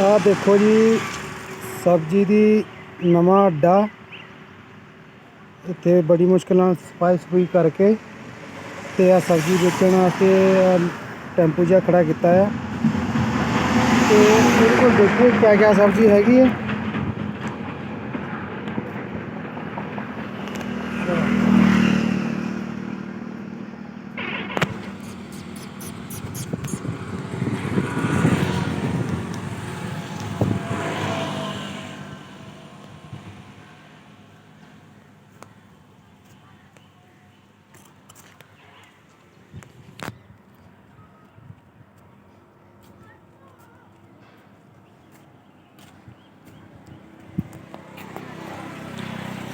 ਆਹ ਦੇਖੋ ਜੀ, ਸਬਜ਼ੀ ਦੀ ਨਵਾਂ ਅੱਡਾ। ਇੱਥੇ ਬੜੀ ਮੁਸ਼ਕਲ ਨਾਲ ਸਫ਼ਾਈ ਸਫੂਈ ਕਰਕੇ ਤੇ ਆ ਸਬਜ਼ੀ ਵੇਚਣ ਵਾਸਤੇ ਟੈਂਪੂ ਜਿਹਾ ਖੜਾ ਕੀਤਾ ਆ। ਤੇ ਬਿਲਕੁਲ ਦੇਖੋ ਕਿਆ ਕਿਆ ਸਬਜ਼ੀ ਹੈਗੀ ਹੈ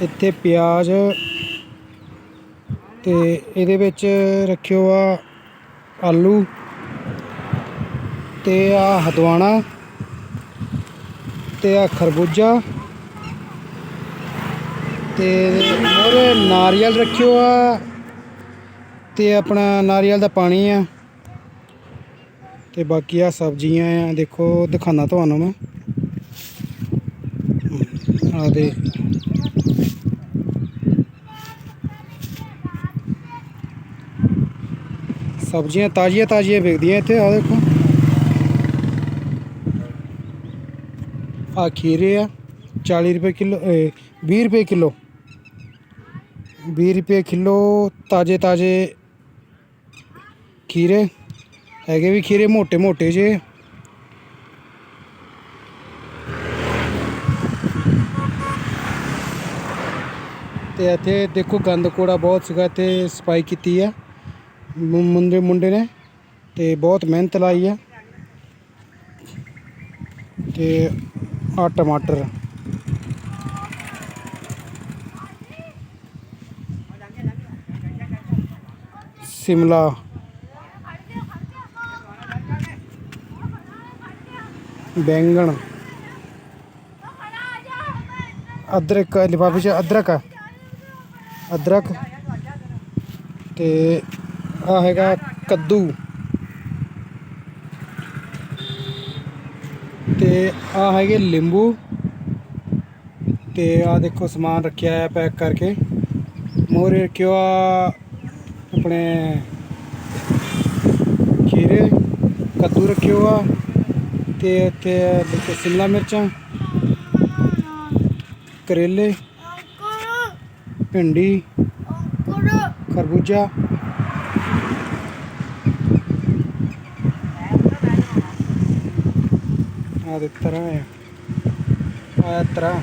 ਇੱਥੇ ਪਿਆਜ਼ ਤੇ ਇਹਦੇ ਵਿੱਚ ਰੱਖਿਓ ਆ ਆਲੂ ਤੇ ਆ ਹਦਵਾਣਾ ਤੇ ਆ ਖਰਬੂਜਾ ਤੇ ਮੋਰੇ ਨਾਰੀਅਲ ਰੱਖਿਓ ਆ ਤੇ ਆਪਣਾ ਨਾਰੀਅਲ ਦਾ ਪਾਣੀ ਆ ਤੇ ਬਾਕੀ ਆ ਸਬਜ਼ੀਆਂ ਆ ਦੇਖੋ ਦਿਖਾਣਾ ਤੁਹਾਨੂੰ ਮੈਂ। ਆ ਦੇ ਸਬਜ਼ੀਆਂ ਤਾਜ਼ੀਆਂ ਤਾਜ਼ੀਆਂ ਵਿਕਦੀਆਂ ਇੱਥੇ ਆ ਦੇਖੋ। ਆ ਖੀਰੇ ਆ 40 ਰੁਪਏ ਕਿਲੋ 20 ਰੁਪਏ ਕਿਲੋ। 20 ਰੁਪਏ ਕਿਲੋ ਤਾਜ਼ੇ ਤਾਜ਼ੇ ਖੀਰੇ, ਹੈਗੇ ਵੀ ਖੀਰੇ ਮੋٹے ਮੋٹے ਜੇ। ਤੇ ਇੱਥੇ ਦੇਖੋ ਗੰਦ ਕੋੜਾ ਬਹੁਤ ਸੀਗਾ ਤੇ ਸਫ਼ਾਈ ਕੀਤੀ ਆ। ਮੁੰਡੇ ਮੁੰਡੇ ਨੇ ਤੇ ਬਹੁਤ ਮਿਹਨਤ ਲਾਈ ਆ ਤੇ ਆ ਟਮਾਟਰ ਸਿਮਲਾ ਬੈਂਗਣ ਅਦਰਕ ਲਿਫਾਫੇ ਚ ਅਦਰਕ ਆ ਅਦਰਕ ਤੇ ਆ ਹੈਗਾ ਕੱਦੂ। ਤੇ ਆ ਹੈਗੇ ਲਿੰਬੂ। ਤੇ ਆ ਦੇਖੋ ਸਮਾਨ ਰੱਖਿਆ ਹੈ ਪੈਕ ਕਰਕੇ। ਮੋਰੇ ਰੱਖਿਓ ਆ ਆਪਣੇ ਖੀਰੇ। ਕੱਦੂ ਰੱਖਿਓ ਆ। ਤੇ ਇੱਥੇ ਦੇਖੋ ਸ਼ਿਮਲਾ ਮਿਰਚਾਂ। ਕਰੇਲੇ। ਭਿੰਡੀ। ਖਰਬੂਜਾ। ਆ ਦੇ ਤਰ੍ਹਾਂ ਹੈ ਆ ਤਰ੍ਹਾਂ।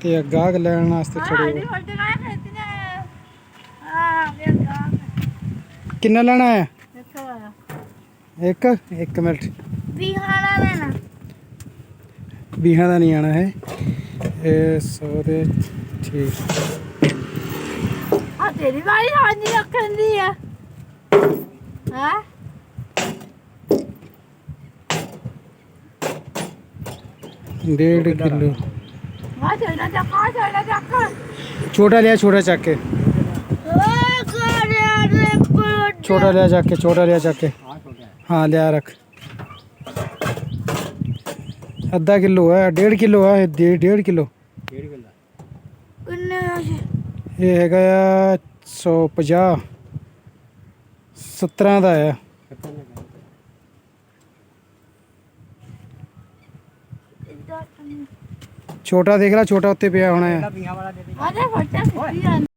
ਤੇ ਗਾਹਕ ਲੈਣ ਵਾਸਤੇ ਹੋ ਕਿੰਨਾ ਲੈਣਾ ਹੈ ਇੱਕ ਇੱਕ ਮਿੰਟ। ਵੀਹਾਂ ਦਾ ਨਹੀਂ ਆਣਾ ਹੈ। ਇਹ ਸੌ ਦੇ ਠੀਕ। ਤੇਰੀ ਵਾਲੀ ਹਾਂਜੀ ਰੱਖਣ ਦੀ ਆ। ਹਾਂ? ਡੇਢ ਕਿਲੋ। ਆ ਚੱਲਦਾ ਚੱਕ ਆ ਚੱਲਦਾ ਚੱਕ। ਛੋਟਾ ਲਿਆ ਛੋਟਾ ਚੱਕ ਕੇ। ਕਰਿਆ ਰੇ ਛੋਟਾ ਲਿਆ ਚੱਕ ਕੇ ਛੋਟਾ ਲਿਆ ਚੱਕ ਕੇ। ਹਾਂ ਲਿਆ ਰੱਖ। ਅੱਧਾ ਕਿਲੋ ਹੈ ਡੇਢ ਕਿਲੋ ਹੈ ਇਹ ਡੇ- ਡੇਢ ਕਿਲੋ। ਕਿੰਨੇ ਇਹ ਹੈਗਾ ਆ 150 17 ਦਾ ਆ। ਛੋਟਾ ਦੇਖ ਲੈ ਛੋਟਾ ਉੱਤੇ ਪਿਆ ਹੋਣਾ ਹੈ ਆਦੇ ਫੱਟਾ ਸਿੱਧੀ